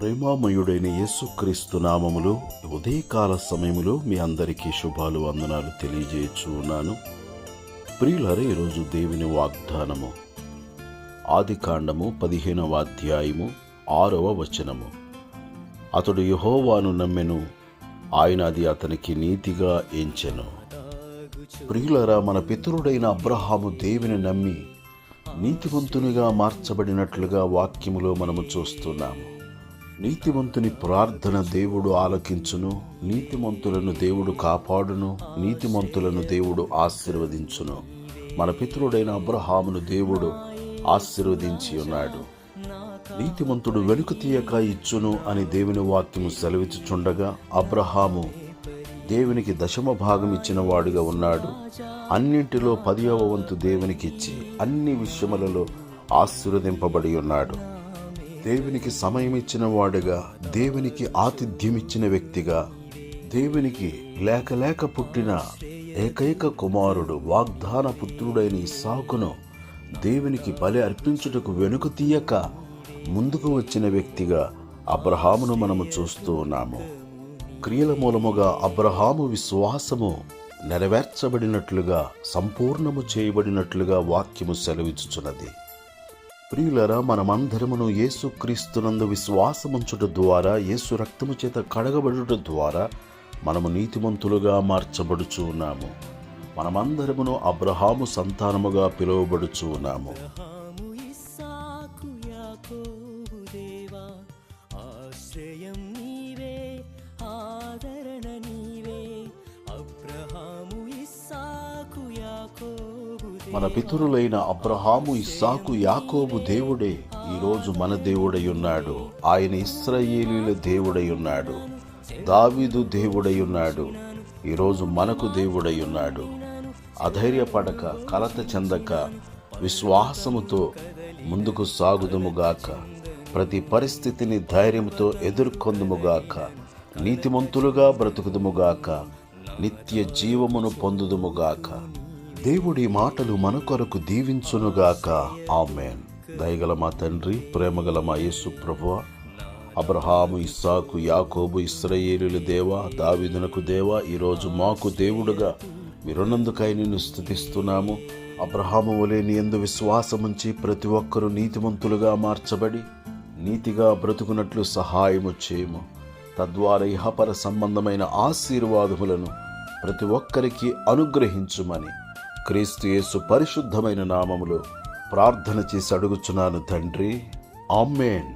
ప్రేమామయుడైన యేసుక్రీస్తు నామములో ఉదయకాల సమయములో మీ అందరికీ శుభాలు వందనాలు తెలియజేయచ్చు ఉన్నాను ప్రియులరే ఈరోజు దేవుని వాగ్దానము. ఆది కాండము పదిహేనవ అధ్యాయము ఆరవ వచనము. అతడు యహోవాను నమ్మెను ఆయన అది అతనికి నీతిగా ఎంచెను. ప్రియులరా మన పితరుడైన అబ్రహాము దేవుని నమ్మి నీతివంతునిగా మార్చబడినట్లుగా వాక్యములో మనము చూస్తున్నాము. నీతిమంతుని ప్రార్థన దేవుడు ఆలకించును. నీతిమంతులను దేవుడు కాపాడును. నీతిమంతులను దేవుడు ఆశీర్వదించును. మన పితృడైన అబ్రహామును దేవుడు ఆశీర్వదించి ఉన్నాడు. నీతిమంతుడు వెనుక తీయక ఇచ్చును అని దేవుని వాక్యము సెలవిచ్చుచుండగా అబ్రహాము దేవునికి దశమ భాగం ఇచ్చిన వాడుగా ఉన్నాడు. అన్నింటిలో పదియవ వంతు దేవునికి ఇచ్చి అన్ని విషయములలో ఆశీర్వదింపబడి ఉన్నాడు. దేవునికి సమయం ఇచ్చిన వాడుగా దేవునికి ఆతిథ్యం ఇచ్చిన వ్యక్తిగా దేవునికి లేక లేక పుట్టిన ఏకైక కుమారుడు వాగ్దాన పుత్రుడైన ఇసాకును దేవునికి బలి అర్పించుటకు వెనుక తీయక ముందుకు వచ్చిన వ్యక్తిగా అబ్రహామును మనము చూస్తూ ఉన్నాము. క్రియల మూలముగా అబ్రహాము విశ్వాసము నెరవేర్చబడినట్లుగా సంపూర్ణము చేయబడినట్లుగా వాక్యము సెలవిచ్చుచున్నది. ప్రియులరా మనమందరమును యేసు క్రీస్తునందు విశ్వాసముంచుట ద్వారా యేసు రక్తము చేత కడగబడుట ద్వారా మనము నీతిమంతులుగా మార్చబడుచు ఉన్నాము. మనమందరమును అబ్రహాము సంతానముగా పిలువబడుచు ఉన్నాము. మన పితరులైన అబ్రహాము ఇస్సాకు యాకోబు దేవుడే ఈరోజు మన దేవుడై ఉన్నాడు ఆయన ఇస్రయేలీల దేవుడై ఉన్నాడు దావీదు దేవుడై ఉన్నాడు ఈరోజు మనకు దేవుడై ఉన్నాడు అధైర్యపడక కలత చెందక విశ్వాసముతో ముందుకు సాగుదుముగాక ప్రతి పరిస్థితిని ధైర్యంతో ఎదుర్కొందుముగాక నీతిమంతులుగా బ్రతుకుదుముగాక నిత్య జీవమును పొందుదుముగాక దేవుడి మాటలు మన కొరకు దీవించునుగాక. ఆమెన్. దయగల మా తండ్రి ప్రేమగల మా యేసు ప్రభువ అబ్రహాము ఇస్సాకు యాకోబు ఇస్రయేలుల దేవా దావిదునకు దేవా ఈరోజు మాకు దేవుడుగా మీరున్నందుకై నిన్ను స్థుతిస్తున్నాము. అబ్రహాము వలె నీ ఎందు విశ్వాసముంచి ప్రతి ఒక్కరూ నీతిమంతులుగా మార్చబడి నీతిగా బ్రతుకున్నట్లు సహాయము చేయము. తద్వారా ఇహపర సంబంధమైన ఆశీర్వాదములను ప్రతి ఒక్కరికి అనుగ్రహించుమని క్రీస్తు యేసు పరిశుద్ధమైన నామములో ప్రార్థన చేసి అడుగుచున్నాను తండ్రి. ఆమ్మేన్